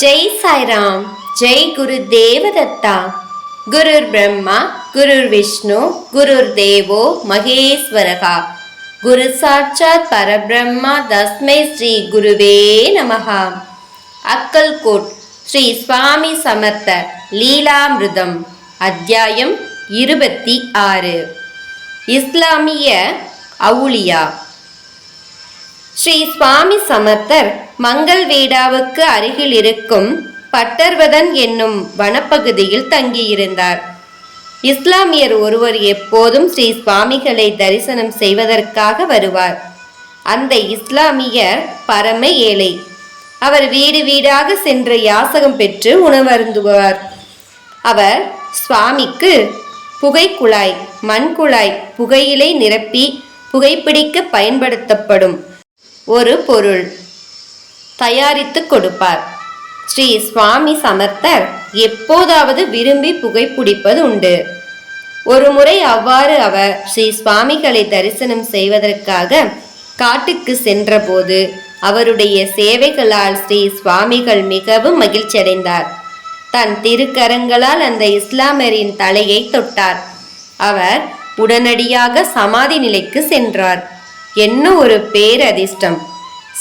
ஜெய் சாய்ராம் ஜெய் குரு தேவதத்தா. குருர் பிரம்மா குருர் விஷ்ணு குருர் தேவோ மகேஸ்வரகா. குரு சாட்சாத் பரபிரம்மா தஸ்மை ஸ்ரீ குருவே நமகா அக்கல்கோட் ஸ்ரீ சுவாமி சமர்த்த லீலாமிருதம் அத்தியாயம் இருபத்தி ஆறு. இஸ்லாமிய அவுளியா ஸ்ரீ சுவாமி சமர்த்தர் மங்கள் வீடாவுக்கு அருகில் இருக்கும் பட்டர்வதன் என்னும் வனப்பகுதியில் தங்கியிருந்தார். இஸ்லாமியர் ஒருவர் எப்போதும் ஸ்ரீ சுவாமிகளை தரிசனம் செய்வதற்காக வருவார். அந்த இஸ்லாமியர் பரம ஏழை. அவர் வீடு வீடாக சென்று யாசகம் பெற்று உணவருந்துவார். அவர் சுவாமிக்கு புகைக்குழாய் மண்குழாய் புகையிலை நிரப்பி புகைப்பிடிக்க பயன்படுத்தப்படும். ஒரு பொருள். தயாரித்து கொடுப்பார். ஸ்ரீ சுவாமி சமர்த்தர் எப்போதாவது விரும்பி புகைப்பிடிப்பது உண்டு. ஒரு முறை அவ்வாறு அவர் ஸ்ரீ சுவாமிகளை தரிசனம் செய்வதற்காக காட்டுக்கு சென்றபோது அவருடைய சேவைகளால் ஸ்ரீ சுவாமிகள் மிகவும் மகிழ்ச்சியடைந்தார். தன் திருக்கரங்களால் அந்த இஸ்லாமரின் தலையை தொட்டார். அவர் உடனடியாக சமாதி நிலைக்கு சென்றார். என்ன ஒரு பேரதிர்ஷ்டம்!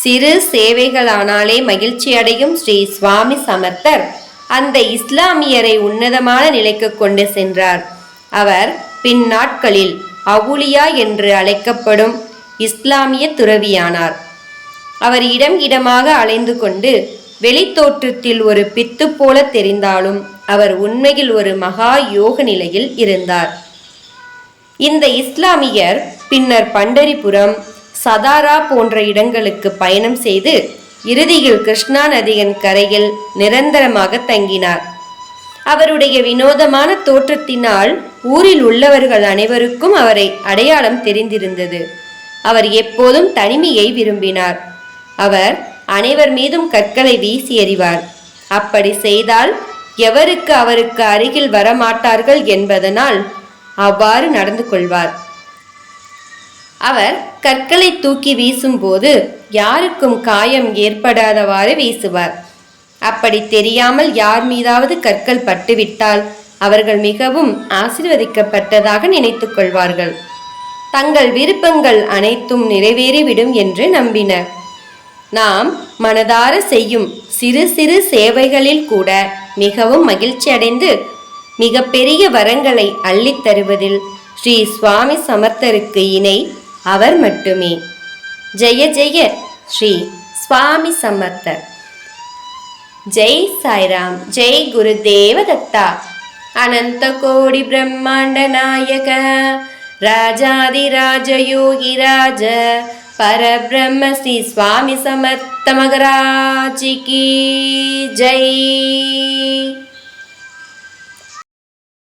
சிறு சேவைகளானாலே மகிழ்ச்சியடையும் ஸ்ரீ சுவாமி சமர்த்தர். அந்த இஸ்லாமியரை உன்னதமான நிலைக்கு கொண்டு சென்றார். அவர் பின் நாட்களில் அவுலியா என்று அழைக்கப்படும் இஸ்லாமிய துறவியானார். அவர் இடம் இடமாக அலைந்து கொண்டு வெளித்தோற்றத்தில் ஒரு பித்து போல தெரிந்தாலும் அவர் உண்மையில் ஒரு மகா யோக நிலையில் இருந்தார். இந்த இஸ்லாமியர் பின்னர் பண்டரிபுரம் சதாரா போன்ற இடங்களுக்கு பயணம் செய்து இறுதியில் கிருஷ்ணா நதியின் கரையில் நிரந்தரமாக தங்கினார். அவருடைய வினோதமான தோற்றத்தினால் ஊரில் உள்ளவர்கள் அனைவருக்கும் அவரை அடையாளம் தெரிந்திருந்தது. அவர் எப்போதும் தனிமையை விரும்பினார். அவர் அனைவர் மீதும் கற்களை வீசி எறிவார். அப்படி செய்தால் எவருக்கு அவருக்கு அருகில் வரமாட்டார்கள் என்பதனால் அவ்வாறு நடந்து கொள்வார். அவர் கற்களை தூக்கி வீசும்போது யாருக்கும் காயம் ஏற்படாதவாறு வீசுவார். அப்படி தெரியாமல் யார் மீதாவது கற்கள் பட்டுவிட்டால் அவர்கள் மிகவும் ஆசீர்வதிக்கப்பட்டதாக நினைத்து கொள்வார்கள். தங்கள் விருப்பங்கள் அனைத்தும் நிறைவேறிவிடும் என்று நம்பினர். நாம் மனதார செய்யும் சிறு சிறு சேவைகளில் கூட மிகவும் மகிழ்ச்சி அடைந்து மிகப்பெரிய வரங்களை அள்ளித் தருவதில் ஸ்ரீ சுவாமி சமர்த்தருக்கு இணை அவர் மட்டுமே. ஜெய ஜெய ஸ்ரீ சுவாமி சமர்த்தர் ஜெய் சாய்ராம் ஜெய் குரு தேவதத்தா. அனந்த கோடி பிரம்மாண்ட நாயக. ராஜாதிராஜ யோகி ராஜ. பரபிரம்ம ஸ்ரீ சுவாமி சமர்த்த மகராஜி கி ஜெய்.